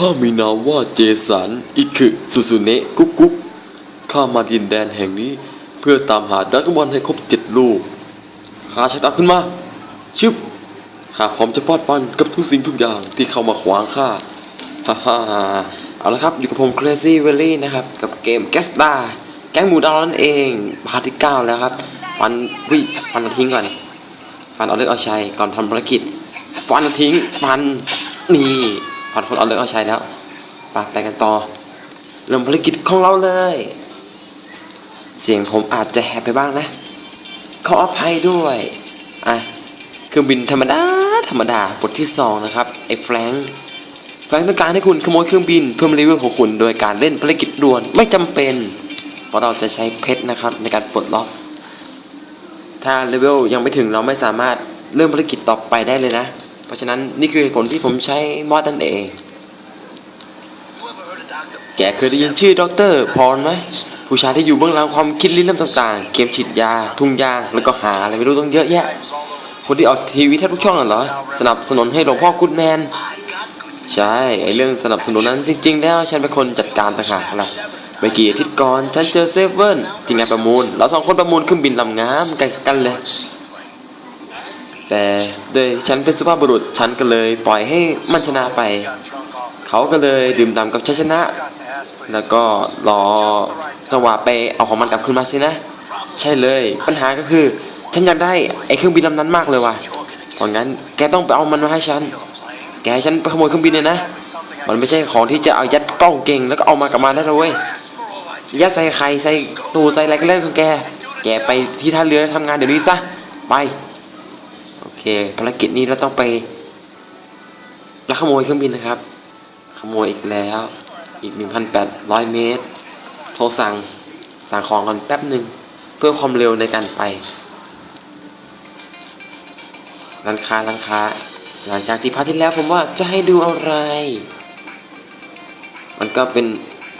ข้ามีนามว่าเจสัน อิคุสุสุเนะกุ๊กกุ๊กข้ามาดินแดนแห่งนี้ เพื่อตามหาดราก้อนบอลให้ครบเจ็ดลูกข้าชักดาบขึ้นมา ชึบข้าพร้อมจะฟาดฟันกับทุกสิ่งทุกอย่างที่เข้ามาขวางข้าฮ่าฮ่าเอาละครับ อยู่กับผม Crazy v a l l y นะครับ กับเกม g a s t a แก๊งหมูดาวนั่นเองพาร์ทที่9แล้วครับ ฟันวิฟันมาทิ้งก่อน ฟันเอาเลือกเอาชัยก่อนทำภารกิจ ฟันทิ้งฟันนี่ ฟันคนเอาเลือกเอาใชัยแล้วไปไปกันต่อ เริ่มภารกิจของเราเลย เสียงผมอาจจะแหบไปบ้างนะ ขออภัยด้วย อะเครื่องบินธรรมดา ธรรมดาบทที่สองนะครับ ไอ้แฟรงค์แฟรงค์ต้องการให้คุณขโมยเครื่องบินเพิ่มเลเวลของคุณโดยการเล่นภารกิจด่วนไม่จำเป็น เพราะเราจะใช้เพชรนะครับ ในการปลดล็อก ถ้าเลเวลยังไม่ถึงเราไม่สามารถเริ่มภารกิจต่อไปได้เลยนะ เพราะฉะนั้นนี่คือเหตุผลที่ผมใช้มอดนั่นเอง แกเคยได้ยินชื่อดรพรไหมผู้ชายที่อยู่เบื้องหลังความคิดริเริ่มต่างๆ เข็มฉีดยา ทุ่งยาง แล้วก็หาอะไรไม่รู้ต้องเยอะแยะ คนที่ออกทีวีแทบทุกช่องน่ะเหรอ สนับสนุนให้หลวงพ่อกุดแมน ใช่ ไอเรื่องสนับสนุนนั้นจริง ๆ แล้วฉันเป็นคนจัดการต่างหากล่ะเมื่อกี้อาทิตย์ก่อนฉันเจอเซเว่นที่งานประมูล เราสองคนประมูลเครื่องบินลำงามกันกันเลย แต่โดยฉันเป็นสุภาพบุรุษฉันก็เลยปล่อยให้มันชนะไป เขาก็เลยดื่มด่ำกับชัยชนะ แล้วก็รอจังหวะไปเอาของมันกลับคืนมาสินะ ใช่เลยปัญหาก็คือ ฉันอยากได้ไอ้เครื่องบินลำนั้นมากเลยว่ะเพราะงั้นแกต้องไปเอามันมาให้ฉัน แกให้ฉันไปขโมยเครื่องบินเนี่ยนะ มันไม่ใช่ของที่จะเอายัดเป้าเก่งแล้วก็เอามากลับมาได้เลยเว้ยยัดใส่ไข่ใส่ตูใส่อะไรก็เล่นของแก แกไปที่ท่าเรือทำงานเดี๋ยวนี้ซะไป เคภารกิจนี้เราต้องไปลักขโมยเครื่องบินนะครับ ขโมยอีกแล้ว อีก 1,800 เมตร โทรสั่งสั่งของกันแป๊บหนึ่งเพื่อความเร็วในการไป ร้านค้าร้านค้า หลังจากที่พาร์ทที่แล้วผมว่าจะให้ดูอะไร มันก็เป็น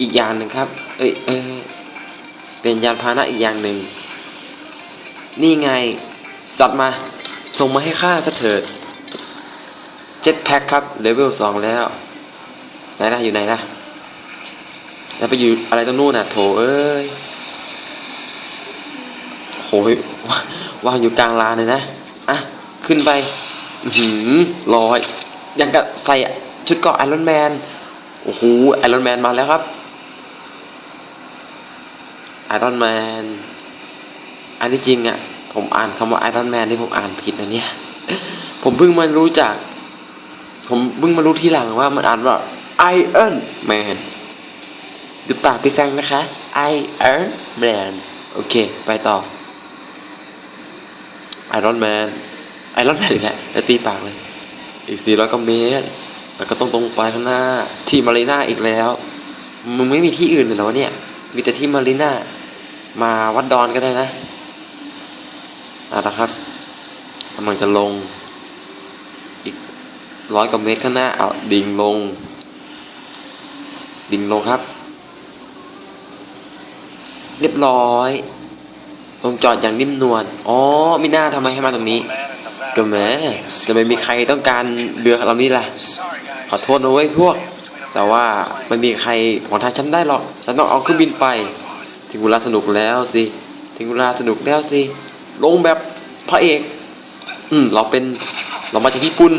อีกอย่างหนึ่งครับ เอ้ยเอ้ยเป็นยานพาหนะอีกอย่างหนึ่ง นี่ไง จัดมา ส่งมาให้ข้าสักเถิดเจ็ตแพ็คครับเลเวลสองแล้ว ไหนนะอยู่ไหนนะแล้วไปอยู่อะไรตรงนู้นน่ะโถเอ้ยโหยวางอยู่กลางลานเลยนะ อะ ขึ้นไปอือหือลอย ยังกับใส่ชุดเกราะไอรอนแมน โอ้โหไอรอนแมนมาแล้วครับไอรอนแมน อันที่จริงอะ ผมอ่านคำว่าไอรอนแมนที่ผมอ่านผิดนะเนี่ย ผมเพิ่งมารู้จัก ผมเพิ่งมารู้ทีหลังว่ามันอ่านว่า Iron Man หรือเปาพี่แฟงนะคะ Iron Man โอเค ไปต่อ Iron Man Iron Man อีกแล้วแล้วตีปากเลย อีก400กว่าเมตรแล้วก็ต้องตรงไปข้างหน้า ที่มารีนาอีกแล้ว มึงไม่มีที่อื่นเลยเหรอวเนี่ย มีแต่ที่มารีนามาวัดดอนก็ได้นะ อะนะครับกำลังจะลง อีกร้อยกว่าเมตรข้างหน้าเอาดิ่งลง ดิ่งลงครับ เรียบร้อย ลงจอดอย่างนิ่มนวลอ๋อมิน่าทำไมให้มาตรงนี้ก็แหม้จะไม่มีใครต้องการเรือลำนี้ล่ะ ขอโทษนะเว้ยพวก แต่ว่าไม่มีใครของทางฉันได้หรอก ฉันต้องเอาเครื่องบินไป ถึงเวลาสนุกแล้วสิ ถึงเวลาสนุกแล้วสิ ลงแบบพระเอก อืม เราเป็นเรามาจากญี่ปุ่น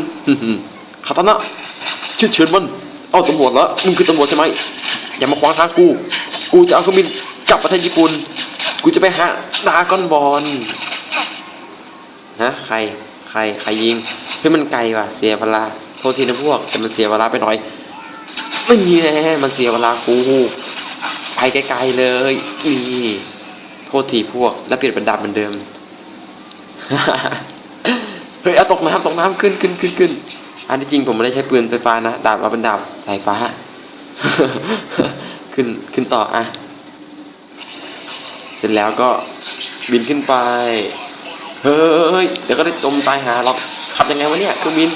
คาตานะเชื่อเชิญมันเอาตำรวจแล้วมึงคือตำรวจใช่ไหมอย่ามาขวางทางกู กูจะเอาเครื่องบินกลับประเทศญี่ปุ่น กูจะไปหาดาก้อนบอลฮะใคร ใคร ใครยิงเฮ้ยมันไกลว่ะ เสียเวลา โทษทีนะพวก แต่มันเสียเวลาไปหน่อยไม่มีแน่มันเสียเวลากูไปไกลๆเลยนี่โทษทีพวก แล้วเปลี่ยนเป็นดาบเหมือนเดิม เฮ้ยเอาตกน้ำตกน้ำขึ้นขึ้นขึ้นขึ้นอันที่จริงผมไม่ได้ใช้ปืนไฟฟ้านะดาบเราเป็นดาบสายฟ้า ขึ้นขึ้นต่ออะเสร็จแล้วก็บินขึ้นไป เฮ้ยเดี๋ยวก็ได้จมตายหาหรอกขับยังไงวะเนี่ยเครื่องบิน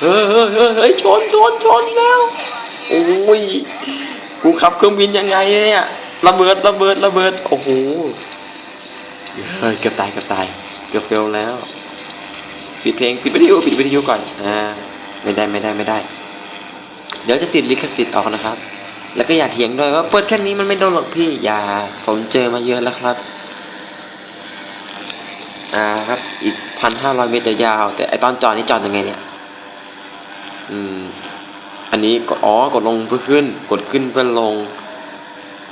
เฮ้ยเฮ้ยเฮ้ยเฮ้ยชนชนชนแล้วโอ้ยกูขับเครื่องบินยังไงเนี่ยระเบิดระเบิดระเบิดโอ้โหเฮ้ยเกือบตายเกือบตาย เกือบเฟลแล้ว ปิดเพลงปิดวิทยุปิดวิทยุก่อนอ่าไม่ได้ไม่ได้ไม่ได้ เดี๋ยวจะติดลิขสิทธิ์ออกนะครับ แล้วก็อย่าเถียงด้วยว่าเปิดแค่นี้มันไม่โดนหรอกพี่อย่า ผมเจอมาเยอะแล้วครับอ่าครับอีกพันห้าร้อยเมตรยาว แต่ไอตอนจอดนี่จอดยังไงเนี่ยอืมอันนี้กดอ๋อกดลงเพื่อขึ้น กดขึ้นเพื่อลง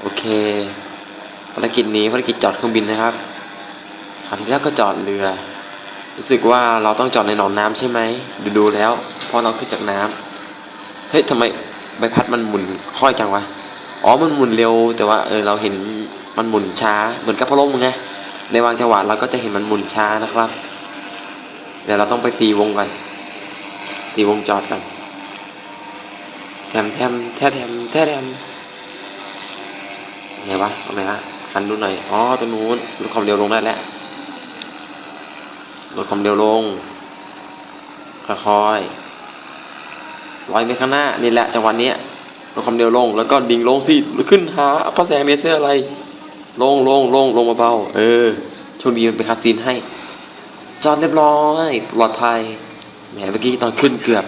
โอเคภารกิจนี้ภารกิจจอดเครื่องบินนะครับ คราวที่แล้วก็จอดเรือ รู้สึกว่าเราต้องจอดในหนองน้ำใช่ไหมดูดูแล้วพราะเราขึ้นจากน้ำเฮ้ยทำไมใบพัดมันหมุนค่อยจังวะอ๋อมันหมุนเร็ว แต่ว่าเออเราเห็นมันหมุนช้าเหมือนกับพัดลมไงในบางจังหวะเราก็จะเห็นมันหมุนช้านะครับเดี๋ยวเราต้องไปตีวงก่อนตีวงจอดกันแทมแทมแทมแทมแทมแทมไงวะตรงไหนวะหันดูหน่อย อ๋อตรงนู้นลดความเร็วลงได้แล้ว ลดความเร็วลงค่อยๆลอยไปข้างหน้านี่แหละจังหวะนี้ลดความเร็วลง แล้วก็ดิ่งลงสิขึ้นหาพระแสงเลเซอร์อะไร ลงลงลงลงมาเบาๆเออโชคดีมันเป็นคาซีนให้ จอดเรียบร้อยปลอดภัยแหมเมื่อกี้ตอนขึ้นเกือบ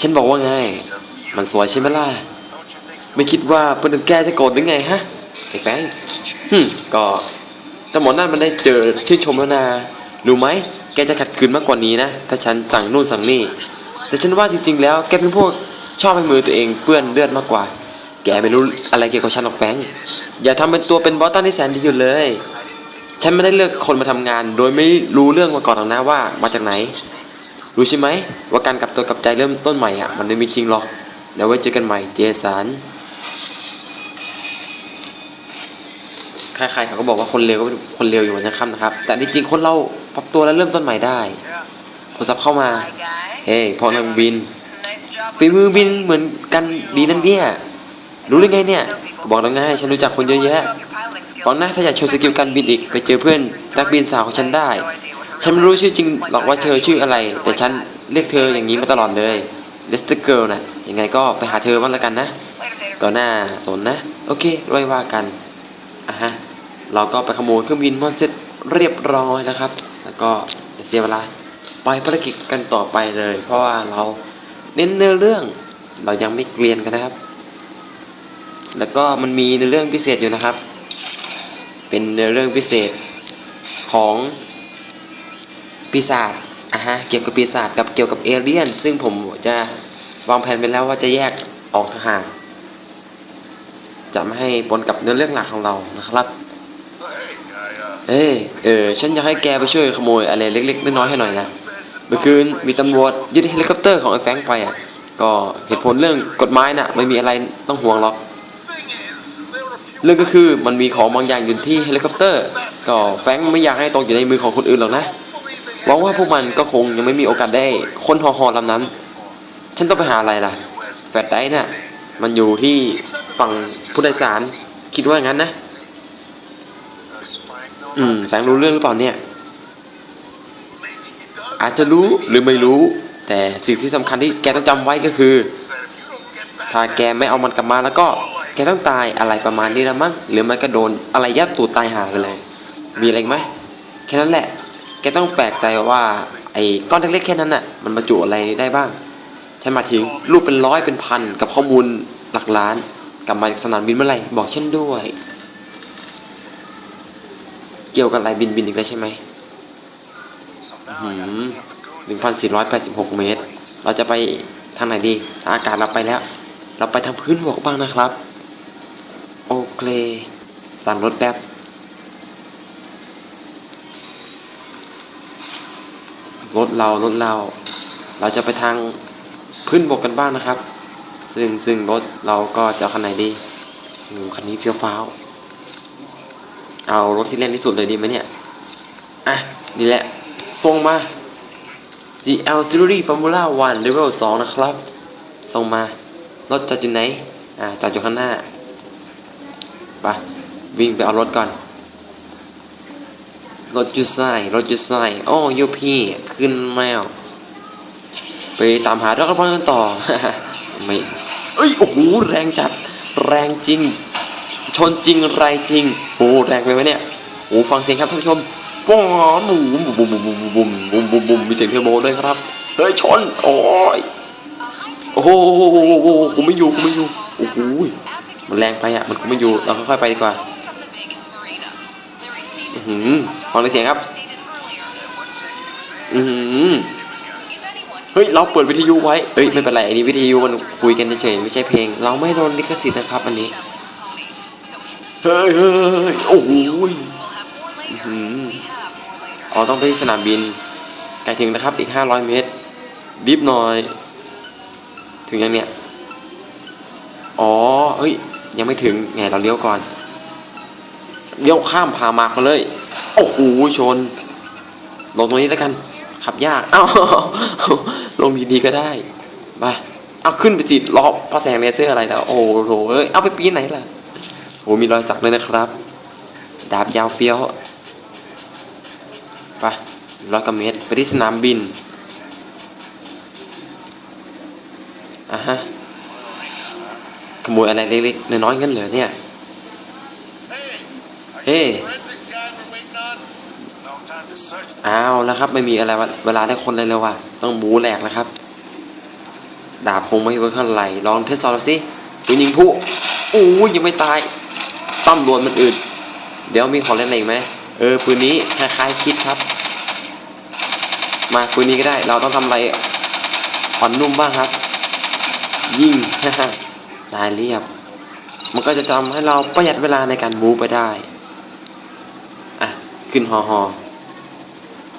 ฉันบอกว่าไง มันสวยใช่ไหมล่ะ ไม่คิดว่าเพื่อนแกจะโกรธหรือไงฮะไอ้แป้งฮึก็แต่หมอนั่นมันได้เจอชื่นชมแล้วนะรู้ไหม แกจะขัดขืนมากกว่านี้นะ ถ้าฉันสั่งนู่นสั่งนี่ แต่ฉันว่าจริง ๆ แล้วแกเป็นพวกชอบให้มือตัวเองเปื้อนเลือดมากกว่า แกไม่รู้อะไรเกี่ยวกับฉันหรอกแฟงอย่าทำเป็นตัวเป็นบอสตันที่แสนดีอยู่เลย ฉันไม่ได้เลือกคนมาทำงาน โดยไม่รู้เรื่องมาก่อนหรอกนะว่ามาจากไหน รู้ใช่ไหมว่าการกลับตัวกลับใจเริ่มต้นใหม่อะมันไม่มีจริงหรอกเดี๋ยวไว้เจอกันใหม่เจสันใครๆเขาก็บอกว่าคนเลวก็เป็นคนเลวอยู่วันยังค่ำนะครับ แต่จริงๆคนเรา ปรับตัวแล้วเริ่มต้นใหม่ได้ โทรศัพท์เข้ามา เฮ้ยพอนังบินฝีมือบินเหมือนกันดีนั่นเนี่ย รู้ได้ไงเนี่ยก็บอกแล้วไงฉันรู้จักคนเยอะแยะบอกนะถ้าอยากโชว์สกิลการบินอีก ไปเจอเพื่อนนักบินสาวของฉันได้ ฉันไม่รู้ชื่อจริงหรอกว่าเธอชื่ออะไร แต่ฉันเรียกเธออย่างนี้มาตลอดเลยเลสเตอร์เกิลนะยังไงก็ไปหาเธอบ้างแล้วกันนะก็น่าสนนะ โอเคไว้ว่ากันอะฮะ เราก็ไปขโมยเครื่องบินมอนเสร็จเรียบร้อยนะครับ แล้วก็อย่าเสียเวลาไปภารกิจกันต่อไปเลย เพราะว่าเราเน้นเนื้อเรื่องเรายังไม่เกลียนกันนะครับ แล้วก็มันมีเนื้อเรื่องพิเศษอยู่นะครับ เป็นเนื้อเรื่องพิเศษของปีศาจอะฮะเกี่ยวกับปีศาจกับเกี่ยวกับเอเลี่ยน ซึ่งผมจะวางแผนไปแล้วว่าจะแยกออกทางหากจะไม่ให้ปนกับเนื้อเรื่องหลักของเรานะครับ เอ้ยเออฉันอยากให้แกไปช่วยขโมยอะไรเล็กๆน้อยๆให้หน่อยนะเมื่อคืนมีตำรวจยึดเฮลิคอปเตอร์ของไอ้แฟงไปอะก็เหตุผลเรื่องกฎหมายน่ะไม่มีอะไรต้องห่วงหรอก เรื่องก็คือมันมีของบางอย่างอยู่ที่เฮลิคอปเตอร์ ก็แฟงไม่อยากให้ตกอยู่ในมือของคนอื่นหรอกนะหวังว่าพวกมันก็คงยังไม่มีโอกาสได้ค้นหอหอลำนั้น ฉันต้องไปหาอะไรล่ะ แฟลตไดร์น่ะมันอยู่ที่ฝั่งผู้โดยสารคิดว่างั้นนะ อืมแฟรงค์รู้เรื่องหรือเปล่าเนี่ย อาจจะรู้หรือไม่รู้ แต่สิ่งที่สำคัญที่แกต้องจำไว้ก็คือ ถ้าแกไม่เอามันกลับมาแล้วก็ แกต้องตายอะไรประมาณนี้ละมั้งหรือไม่ก็โดนอะไรยัดตูดตายหาไปเลย มีอะไรอีกไหมแค่นั้นแหละ แกต้องแปลกใจว่า ไอ้ก้อนเล็กๆแค่นั้นน่ะ มันบรรจุอะไรได้บ้างฉันมาถึงรูปเป็นร้อยเป็นพันกับข้อมูลหลักล้านกลับมาจากสนามบินเมื่อไหร่บอกฉันด้วย เกี่ยวกับอะไรบินบินอีกแล้วใช่ไหมหนึ่งพันสี่ร้อยแปดสิบหกเมตร เราจะไปทางไหนดีทางอากาศเราไปแล้ว เราไปทางพื้นบกบ้างนะครับ โอเค สั่งรถแป๊บรถเรารถเรา เราจะไปทางพื้นบกกันบ้างนะครับ ซึ่งซึ่งรถเราก็จะเอาคันไหนดีอืมคันนี้เฟี้ยวฟ้าว เอารถที่เล่นที่สุดเลยดีไหมเนี่ย อะ นี่แหละ ส่งมา GL Series Formula 1 Level 2 นะครับ ส่งมา รถจอดอยู่ไหน อ่าจอดอยู่ข้างหน้า ไป วิ่งไปเอารถก่อน รถจุดไส้รถจุดไส้โอ้ยพี่ขึ้นแมวไปตามหารักพลกันต่อ ไม่ เอ้ย โอ้โห แรงจัด แรงจริง ชนจริงไรจริงโอ้แรงไปไหมเนี่ยโอ้ฟังเสียงครับท่านผู้ชมป้อนหมูบุมบุมบุมบุมบุมบุมบุมมีเสียงเทอร์โบด้วยครับเฮ้ยชนโอ้ยโอ้โหผมไม่อยู่ผมไม่อยู่โอ้โหมันแรงไปอะมันคงไม่อยู่เราค่อยๆไปดีกว่าอือฟังเสียงครับอือเฮ้ยเราเปิดวิทยุไว้เอ้ยไม่เป็นไรอันนี้วิทยุมันคุยกันเฉยไม่ใช่เพลง เราไม่โดนลิขสิทธิ์นะครับอันนี้ เฮ้ยเฮ้ยโอ้โหอื้อหืออ๋อต้องไปสนามบินใกล้ถึงนะครับอีก500เมตรรีบหน่อย ถึงยังเนี่ย อ๋อเฮ้ย ยังไม่ถึงไงเราเลี้ยวก่อน เลี้ยวข้ามพามามาเลย โอ้โหชน ลงตรงนี้แล้วกัน ขับยาก เอ้า ลงดีๆก็ได้ไปเอาขึ้นไปสิล้อพระแสงเลเซอร์อะไรแล้ว โอ้โหเอ้ย เอาไปปีนไหนล่ะ โอ้มีรอยสักเลยนะครับ ดาบยาวเฟี้ยวไปร้อยกว่าเมตรไปที่สนามบินอะฮะขโมยอะไรเล็กๆน้อยๆงั้นเหรอเนี่ย เฮ้อ้าวแล้วครับ ไม่มีอะไรวะเวลาได้คนเลยเลยว่ะ ต้องบูแหลกนะครับ ดาบคงไม่เวิร์คเท่าไหร่ลองเทสซอลสิปืนยิงผู้อู้ยยังไม่ตาย ตั้มรวนมันอื่น เดี๋ยวมีของเล่นอะไรอีกไหมเออปืนนี้คล้ายๆคิดครับ มาปืนนี้ก็ได้ เราต้องทำอะไรอ่อนนุ่มบ้างครับ ยิ่งตายเรียบ มันก็จะทำให้เราประหยัดเวลาในการมูไปได้อะขึ้นหอหอ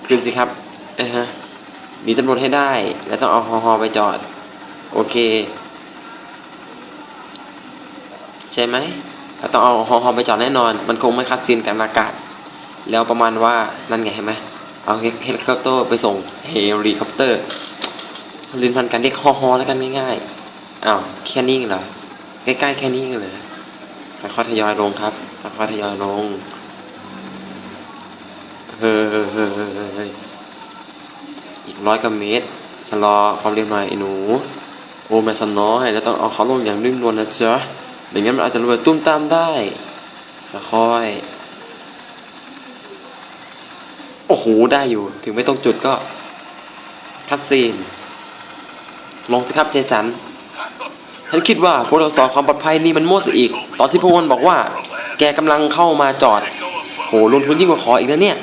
ขึ้นสิครับเออฮะหนีตำรวจให้ได้ แล้วต้องเอาหอหอไปจอด โอเค ใช่ไหม เราต้องเอาหอหอไปจอดแน่นอน มันคงไม่คัดซีนกันอากาศ แล้วประมาณว่านั่นไงเห็นไหมเอาเฮลิคอปเตอร์ไปส่งเฮลิคอปเตอร์ลินพันกันเรียกฮอฮอแล้วกันง่ายๆอ้าวแค่นี้เหรอใกล้ๆแค่นี้เองเหรอค่อยๆทยอยลงครับค่อยๆทยอยลงเฮ้ยเฮ้ยเฮ้ยเฮ้ยเฮ้ยอีกร้อยกว่าเมตรชะลอความเร็วหน่อยไอ้หนูโอ้แม่สนน้อยแล้วต้องเอาเขาลงอย่างนิ่มนวลนะจ๊ะ ไม่งั้นมันอาจจะระเบิดตุ้มตามได้ค่อยโอ้โห ได้อยู่ ถึงไม่ตรงจุดก็ คัดซีน ลงสิครับเจสัน ฉันคิดว่าพวกเราสอความปลอดภัยนี่มันโมั่วซะอีก ตอนที่พวกมันบอกว่า แกกำลังเข้ามาจอด โหลงทุนยิ่งกว่าขออีกนะเนี่ย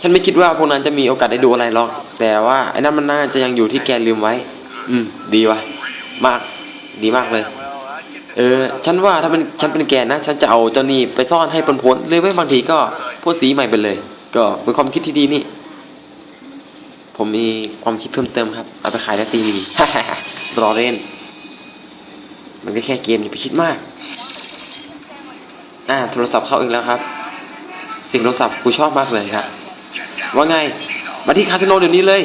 ฉันไม่คิดว่าพวกนั้นจะมีโอกาสได้ดูอะไรหรอก แต่ว่าไอ้นั่นมันน่าจะยังอยู่ที่แกลืมไว้ อืม ดีว่ะมาก ดีมากเลย เออ ฉันว่าถ้าเป็นฉันเป็นแกนะ ฉันจะเอาเจ้านี่ไปซ่อนให้พ้นๆหรือไม่บางทีก็พ่นสีใหม่ไปเลย ก็เป็นความคิดที่ดีนี่ ผมมีความคิดเพิ่มเติมครับ เอาไปขายแล้วตีดีรอเล่น มันก็แค่เกมอย่าไปคิดมาก อ่า โทรศัพท์เข้าอีกแล้วครับสิ่งโทรศัพท์กูชอบมากเลยครับ ว่าไง มาที่คาสิโนเดี๋ยวนี้เลย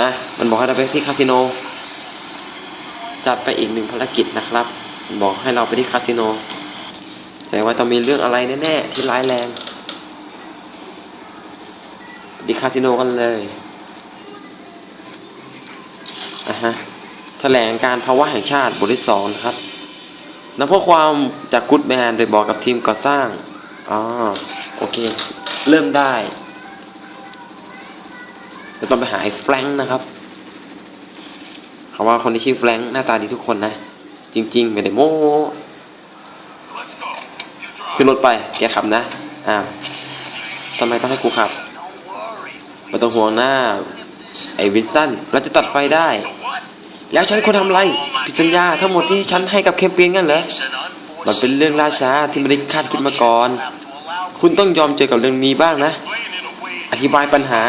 อะ มันบอกให้เราไปที่คาสิโน จัดไปอีกหนึ่งภารกิจนะครับ บอกให้เราไปที่คาสิโนแสดงว่าต้องมีเรื่องอะไรแน่ๆที่ร้ายแรงไปคาสิโนกันเลยอะฮะแถลงการภาวะแห่งชาติบทที่สองนะครับนำข้อความจากกูดแมนโดยบอกกับทีมก่อสร้างอ๋อโอเค เริ่มได้เราต้องไปหาไอ้แฟรงค์นะครับ เขาว่าคนที่ชื่อแฟรงค์หน้าตาดีทุกคนนะ จริง ๆ ไม่ได้โม้ขึ้นรถไป แกขับนะ อ้าวทำไมต้องให้กูขับไม่ต้องห่วงหน้า ไอ้วินสตัน เราจะตัดไฟได้ แล้วฉันควรทำอะไร ผิดสัญญาทั้งหมดที่ฉันให้กับเคมเปียนกันเหรอ มันเป็นเรื่องล่าช้าที่ไม่ได้คาดคิดมาก่อน คุณต้องยอมเจอกับเรื่องนี้บ้างนะ อธิบายปัญหา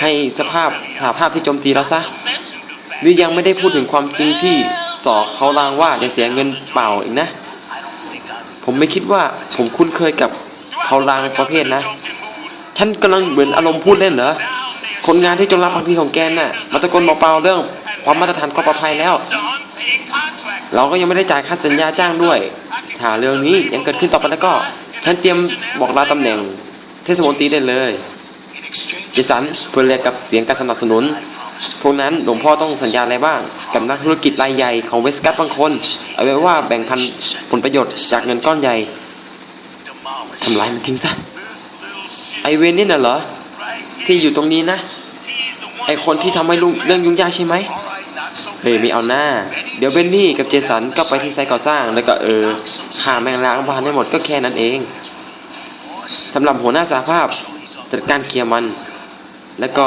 ให้สภาพสาภาพที่โจมตีเราซะ นี่ยังไม่ได้พูดถึงความจริงที่สอเขาลางว่าจะเสียเงินเปล่าอีกนะ ผมไม่คิดว่าผมคุ้นเคยกับเขาลางประเภทนะ ฉันกำลังเหมือนอารมณ์พูดเล่นเหรอ คนงานที่จงรับบางทีของแกน่ะมาตะโกนเปล่าๆเรื่อง ความมาตรฐานความปลอดภัยแล้ว เราก็ยังไม่ได้จ่ายค่าสัญญาจ้างด้วย ถ้าเรื่องนี้ยังเกิดขึ้นต่อไปแล้วก็ ฉันเตรียมบอกลาตำแหน่ง เทศมนตรีได้เลย เจสันเพื่อแลกกับเสียงการสนับสนุน พวกนั้นหลวงพ่อต้องสัญญาอะไรบ้าง กับนักธุรกิจรายใหญ่ของเวสกัสบางคน เอาไว้ว่าแบ่งพันผลประโยชน์จากเงินก้อนใหญ่ทำลายมันทิ้งซะไอเวนนี่น่ะเหรอ ที่อยู่ตรงนี้นะ ไอคนที่ทำให้ลุงเรื่องยุ่งยากใช่ไหมเฮ้ยม่เอาหน้า เดี๋ยวเบนนี่กับเจสันก็ไปที่ไซต์ก่อสร้าง แล้วก็เออฆ่าแมงล้างบานให้หมดก็แค่นั้นเองสำหรับหัวหน้าสาภาพ จัดการเคลียร์มัน แล้วก็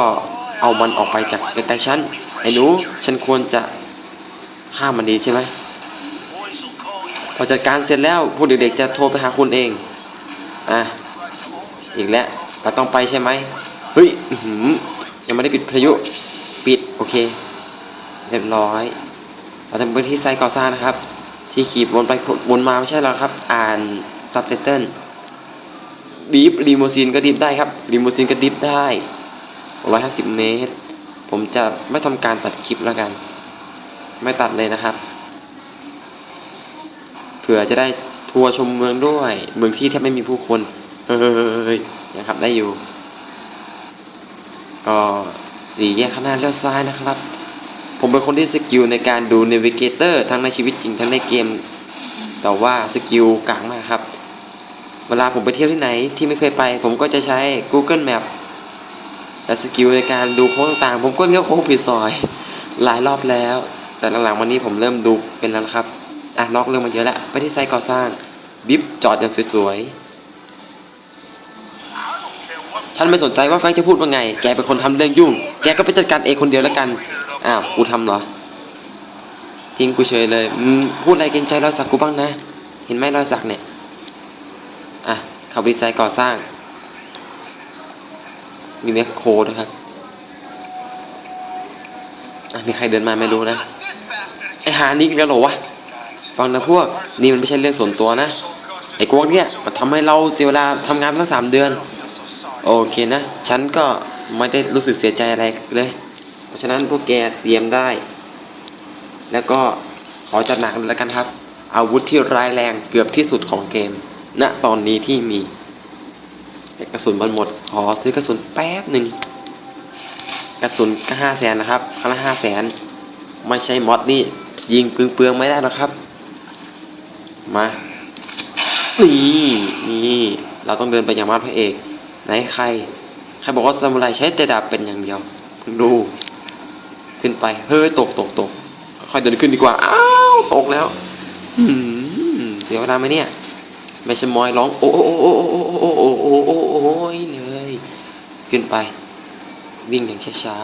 เอามันออกไปจากใกล้ๆฉันไอ้หนูฉันควรจะฆ่ามันดีใช่ไหมพอจัดการเสร็จแล้วพวกเด็กๆจะโทรไปหาคุณเองอะอีกแล้วเราต้องไปใช่ไหมเฮ้ยยังไม่ได้ปิดพายุปิดโอเคเรียบร้อย เราทำไปที่ไซต์ก่อสร้างนะครับ ที่ขี่วนไปวนมาไม่ใช่หรอกครับ อ่านซับไตเติลดิฟรีโมซีนก็ดิฟได้ครับรีโมซีนก็ดิฟได้ 150 เมตร ผมจะไม่ทำการตัดคลิปแล้วกัน ไม่ตัดเลยนะครับ เผื่อจะได้ทัวร์ชมเมืองด้วย เมืองที่แทบไม่มีผู้คนเฮ้ยยังขับได้อยู่ ก็สี่แยกข้างหน้าเลี้ยวซ้ายนะครับ ผมเป็นคนที่สกิลในการดู n น v i เกเตอร์ทั้งในชีวิตจริงทั้งในเกม แต่ว่าสกิลกลางมากครับ เวลาผมไปเที่ยวที่ไหนที่ไม่เคยไป ผมก็จะใช้ Google Map และสกิลในการดูโค้งต่างๆผมก็เลี้ยวโค้งผิดซอย หลายรอบแล้ว แต่หลังๆวันนี้ผมเริ่มดูเป็นแล้วครับอะนอกเรื่องมาเยอะแล้วไปที่ไซต์ก่อสร้างบิ๊บจอดอย่างสวยๆฉันไม่สนใจว่าแฟรงจะพูดว่าไง แกเป็นคนทำเรื่องยุ่ง แกก็ไปจัดการเองคนเดียวแล้วกันอ้าวกูทำเหรอทิ้งกูเฉยเลยพูดอะไรเกรงใจรอยสักกูบ้างนะ เห็นไหมรอยสักเนี่ย อะเขาวิจัยก่อสร้าง มีแมคโครด้วยครับอะมีใครเดินมาไม่รู้นะ ไอหานี่กันหรอวะ ฟังนะพวก นี่มันไม่ใช่เรื่องส่วนตัวนะ ไอ้พวกเนี่ยมันทำให้เราเสียเวลาทำงานตั้งสามเดือน โอเคนะ ฉันก็ไม่ได้รู้สึกเสียใจอะไรเลย เพราะฉะนั้นพวกแกเตรียมได้ แล้วก็ขอจัดหนักลยแล้วกันครับ อาวุธที่ร้ายแรงเกือบที่สุดของเกม ณ ตอนนี้ที่มี กระสุนมันหมด ขอซื้อกระสุนแป๊บหนึ่งกระสุนก็ห้าแสนนะครับครั้งละห้าแสนไม่ใช่มอดนี่ ยิงเปลืองๆไม่ได้หรอกครับ มานี่นี่เราต้องเดินไปอย่างมาดพระเอก ไหนใคร ใครบอกว่าซามูไรใช้แต่ดาบเป็นอย่างเดียวดู ขึ้นไป เฮ้ยตกตกตกค่อยเดินขึ้นดีกว่า อ้าวตกแล้วเสียเวลาไหมเนี่ยไม่ใช่มอยร้อง โอ้โอ้โอ้โอ้โอ้โอ้โอ้โอ้ ขึ้นไป วิ่งอย่างช้า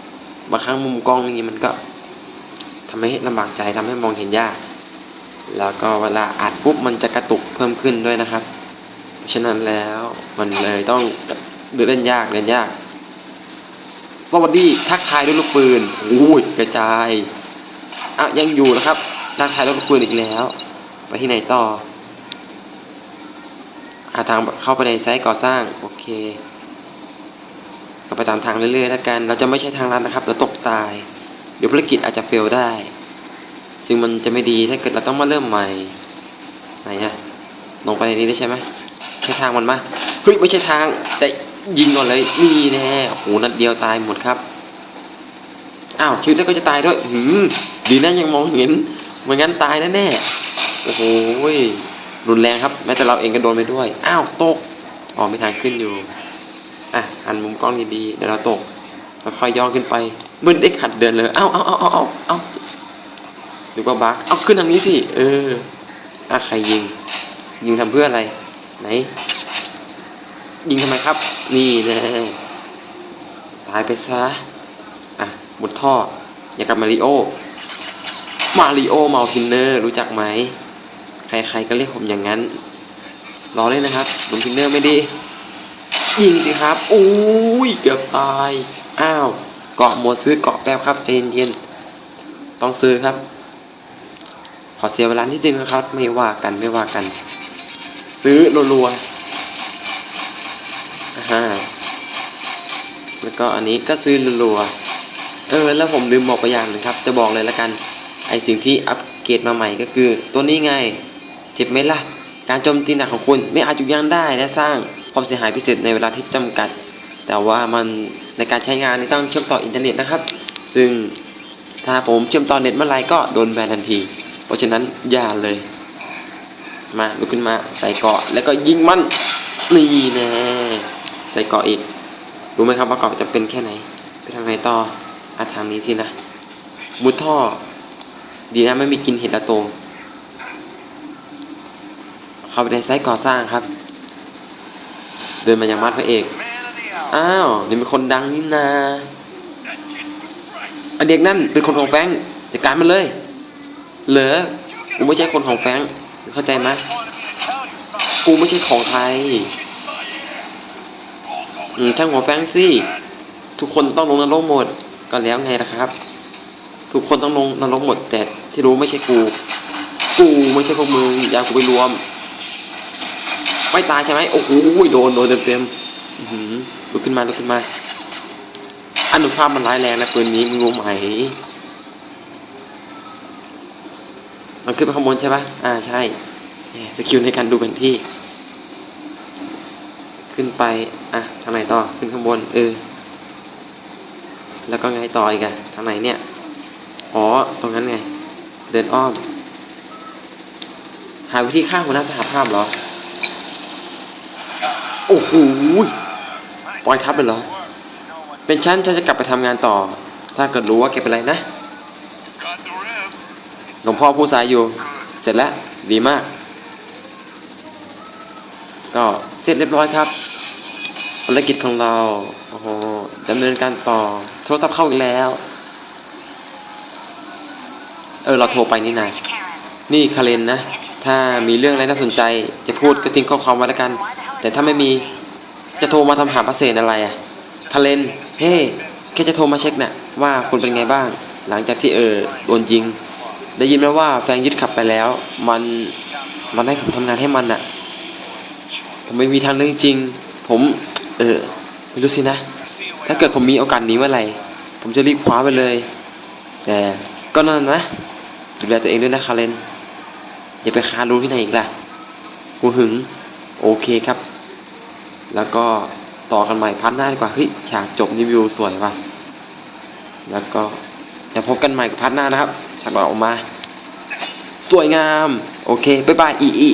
ๆบางครั้งมุมกล้องนี่มันก็ทำให้ลำบากใจทำให้มองเห็นยาก แล้วก็เวลาอัดปุ๊บมันจะกระตุกเพิ่มขึ้นด้วยนะครับ เพราะฉะนั้นแล้วมันเลยต้องเล่นยากเล่นยาก สวัสดีทักทายด้วยลูกปืนอุ้ยกระจายอะยังอยู่นะครับทักทายด้วยลูกปืนอีกแล้ว ไปที่ไหนต่อหาทางเข้าไปในไซต์ก่อสร้าง โอเค ก็ไปตามทางเรื่อยๆแล้วกัน เราจะไม่ใช่ทางลัดนะครับเดี๋ยวตกตาย เดี๋ยวภารกิจอาจจะเฟลได้ ซึ่งมันจะไม่ดีถ้าเกิดเราต้องมาเริ่มใหม่ไหนอะลงไปในนี้ได้ใช่ไหมใช่ทางมันไหมเฮ้ยไม่ใช่ทาง แต่ยิงก่อนเลยนี่แน่โอ้โหนัดเดียวตายหมดครับอ้าวชีวิตแล้วก็จะตายด้วยหืมดีนะยังมองเห็นไม่งั้นตายแน่ๆโอ้โหรุนแรงครับ แม้แต่เราเองก็โดนไปด้วย อ้าวตกอ๋อมีทางขึ้นอยู่ อะหันมุมกล้องดีๆเดี๋ยวเราตกค่อยย่อขึ้นไปมือนเด็กหัดเดินเลยเอ้าเอ้าเอ้าเอ้าเอ้าเอ้าดูว่าบักเอาขึ้นทางนี้สิเอออะใครยิง ยิงทำเพื่ออะไร ไหน ยิงทำไมครับ นี่น่ตายไปซะอะมุดท่อ อย่ากับมาริโอมาริโอเมาทินเนอร์รู้จักไหม ใครๆก็เรียกผมอย่างนั้น รอเล่นนะครับลุมทินเนอร์ไม่ดี ยิงสิครับอุ้ยเกือบตาย อ้าวเกาะหมดซื้อเกาะแป๊บครับใจเย็นๆต้องซื้อครับ ขอเสียเวลานิดนึงนะครับ ไม่ว่ากันไม่ว่ากัน ซื้อรัวๆอ่าฮะแล้วก็อันนี้ก็ซื้อรัวๆเออแล้วผมลืมบอกไปอย่างหนึ่งครับ จะบอกเลยละกันไอสิ่งที่อัปเกรดมาใหม่ก็คือ ตัวนี้ไง เจ็บไหมล่ะ การโจมตีหนักของคุณไม่อาจหยุดยั้งได้และสร้าง ความเสียหายพิเศษในเวลาที่จำกัด แต่ว่ามันในการใช้งานนี่ต้องเชื่อมต่ออินเทอร์เน็ตนะครับ ซึ่งถ้าผมเชื่อมต่อเน็ตเมื่อไรก็โดนแบนทันที เพราะฉะนั้นอย่าเลย มาลุกขึ้นมาใส่เกาะแล้วก็ยิงมันนี่แน่ใส่เกาะอีกรู้ไหมครับว่าเกาะจะเป็นแค่ไหนไปทางไหนต่ออาทางนี้สินะมุดท่อ ดีนะไม่มีกินเห็ดละโต เข้าไปในไซต์ก่อสร้างครับ ดินมายังมัดพระเอก อ้าวนี่เป็นคนดังนี่นาไอเด็กนั่นเป็นคนของแฟรงค์จัดการมันเลย เหรอกูไม่ใช่คนของแฟรงค์เข้าใจไหมกูไม่ใช่ของไทยอืมช่างหัวแฟรงค์สิทุกคนต้องลงนรกหมดก็แล้วไงล่ะครับ ทุกคนต้องลงนรกหมดแต่ที่รู้ไม่ใช่กู กูไม่ใช่พวกมึงอย่ากูไปรวม ไม่ตายใช่ไหมโอ้โหโดนโดนเต็มเต็มๆอื้อหือลุกขึ้นมาลุกขึ้นมาอนุภาพมันร้ายแรงนะปืนนี้มึงรู้ไหมมันขึ้นไปข้างบนใช่ปะอ่าใช่สกิลในการดูแผนที่ ขึ้นไป อะทางไหนต่อขึ้นข้างบนเออแล้วก็ไงต่ออีกอะทางไหนเนี่ย อ๋อ ตรงนั้นไง เดินอ้อม หาวิธีฆ่าหัวหน้าสหภาพเหรอ โอ้โหปล่อยทับเลยเหรอ เป็นฉันฉันจะกลับไปทำงานต่อ ถ้าเกิดรู้ว่าแกเป็นไรนะ หลวงพ่อผู้สายอยู่ เสร็จแล้ว ดีมาก ก็เสร็จเรียบร้อยครับภารกิจของเรา โอ้โหดำเนินการต่อ โทรศัพท์เข้าอีกแล้ว เออ เราโทรไปนี่นายนี่คาเรนนะ ถ้ามีเรื่องอะไรน่าสนใจ จะพูดก็ทิ้งข้อความไว้แล้วกัน แต่ถ้าไม่มีจะโทรมาทำหาพระเศษอะไรอะคาเรนเฮ้แค่จะโทรมาเช็คน่ะว่าคุณเป็นไงบ้าง หลังจากที่เออโดนยิง ได้ยินมาว่าแฟนยึดขับไปแล้ว มันมันให้ผมทำงานให้มันน่ะ ผมไม่มีทางเลือกจริง ผมเออไม่รู้สินะ ถ้าเกิดผมมีโอกาสหนี้เมื่อไหร่ ผมจะรีบคว้าไปเลย แต่ก็นั่นนะดูแลตัวเองด้วยนะคาเรนอย่าไปคารู้ที่ไหนอีกล่ะกูหึง โอเคครับ แล้วก็ต่อกันใหม่พัดหน้าดีกว่าเฮ้ยฉากจบนี่วิวสวยว่ะแล้วก็จะพบกันใหม่กับพัดหน้านะครับฉากหลังออกมา สวยงาม โอเคบ๊ายบายอีอี